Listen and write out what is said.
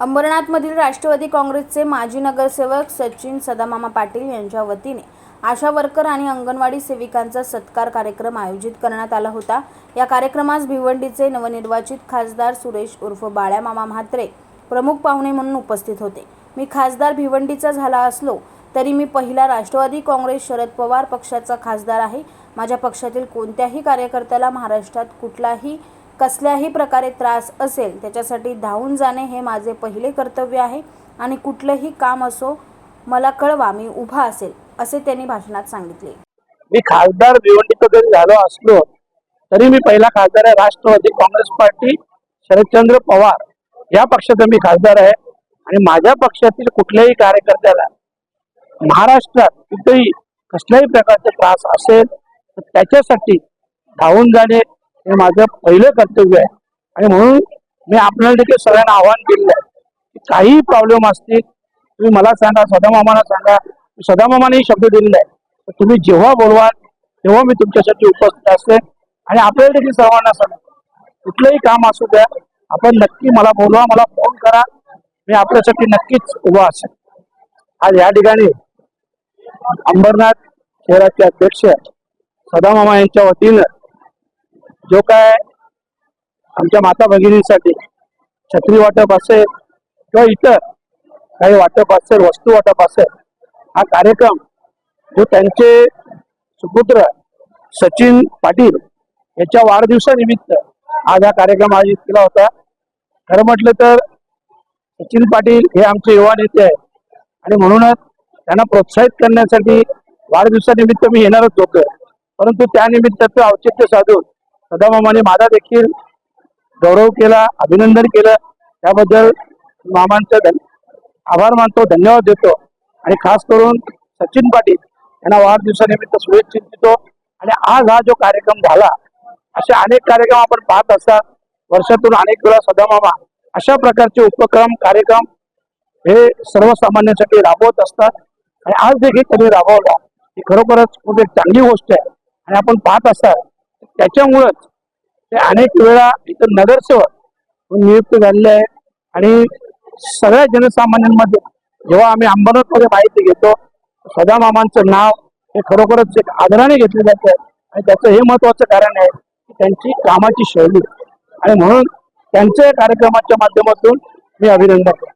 अंबरनाथमधील राष्ट्रवादी काँग्रेसचे माजी नगरसेवक सचिन सदामामा पाटील यांच्या वतीने आशा वर्कर आणि अंगणवाडी सेविकांचा सत्कार कार्यक्रम आयोजित करण्यात आला होता. या कार्यक्रमास भिवंडीचे नवनिर्वाचित खासदार सुरेश उर्फ बाळ्यामामा म्हात्रे प्रमुख पाहुणे म्हणून उपस्थित होते. मी खासदार भिवंडीचा झाला असलो तरी मी पहिला राष्ट्रवादी काँग्रेस शरद पवार पक्षाचा खासदार आहे. माझ्या पक्षातील कोणत्याही कार्यकर्त्याला महाराष्ट्रात कुठलाही कसल्याही प्रकारे त्रास असेल त्याच्यासाठी धावून जाणे हे माझे पहिले कर्तव्य आहे आणि कुठलंही काम असो मला कळवा मी उभा असेल असे त्यांनी भाषणात सांगितले. मी खासदार भिवंडीचा जरी झालो असलो तरी मी पहिला खासदार आहे राष्ट्रवादी काँग्रेस पार्टी शरदचंद्र पवार. या पक्षाचा मी खासदार आहे आणि माझ्या पक्षातील कुठल्याही कार्यकर्त्याला महाराष्ट्रात कुठेही कसल्याही प्रकारचा त्रास असेल तर त्याच्यासाठी धावून जाणे हे माझं पहिलं कर्तव्य आहे. आणि म्हणून मी आपल्याला देखील सगळ्यांना आव्हान केलेलं आहे की प्रॉब्लेम असतील तुम्ही मला सांगा सदामामाला सांगा. सदामामाने शब्द दिलेला आहे. तर तुम्ही जेव्हा बोलवाल तेव्हा मी तुमच्यासाठी उपस्थित असेल. आणि आपल्याला देखील सर्वांना सांगा कुठलंही काम असू द्या आपण नक्की मला बोलवा मला फोन करा. मी आपल्यासाठी नक्कीच उभा असेल. आज या ठिकाणी अंबरनाथ शहराचे अध्यक्ष सदामामा यांच्या वतीनं जो काय आमच्या माता भगिनींसाठी छत्री वाटप असेल किंवा इतर काही वाटप असेल वस्तू वाटप असेल हा कार्यक्रम जो त्यांचे सुपुत्र सचिन पाटील याच्या वाढदिवसानिमित्त आज हा कार्यक्रम आयोजित केला होता. खरं म्हटलं तर सचिन पाटील हे आमचे युवा नेते आहेत आणि म्हणूनच त्यांना प्रोत्साहित करण्यासाठी वाढदिवसानिमित्त मी येणारच होतो. परंतु त्यानिमित्ताचं औचित्य साधून सदामामाने माझा देखील गौरव केला अभिनंदन केलं. त्याबद्दल मामांचं धन आभार मानतो धन्यवाद देतो. आणि खास करून सचिन पाटील यांना वाढदिवसानिमित्त शुभेच्छा देतो. आणि आज हा जो कार्यक्रम झाला असे अनेक कार्यक्रम आपण पाहत असतात वर्षातून अनेक वेळा सदामामा अशा प्रकारचे उपक्रम कार्यक्रम हे सर्वसामान्यांसाठी राबवत असतात. आणि आज देखील त्यांनी राबवला. ही खरोखरच खूप एक चांगली गोष्ट आहे. आणि आपण पाहत असतात त्याच्यामुळंच ते अनेक वेळा इथं नगरसेवक नियुक्त झालेले आहे आणि सगळ्या जनसामान्यांमध्ये जेव्हा आम्ही अंबरनाथमध्ये माहिती घेतो सदा मामांचं नाव हे खरोखरच एक आदराने घेतलं जातं. आणि त्याचं हे महत्वाचं कारण आहे की त्यांची कामाची शैली. आणि म्हणून त्यांच्या कार्यक्रमाच्या माध्यमातून मी अभिनंदन करतो.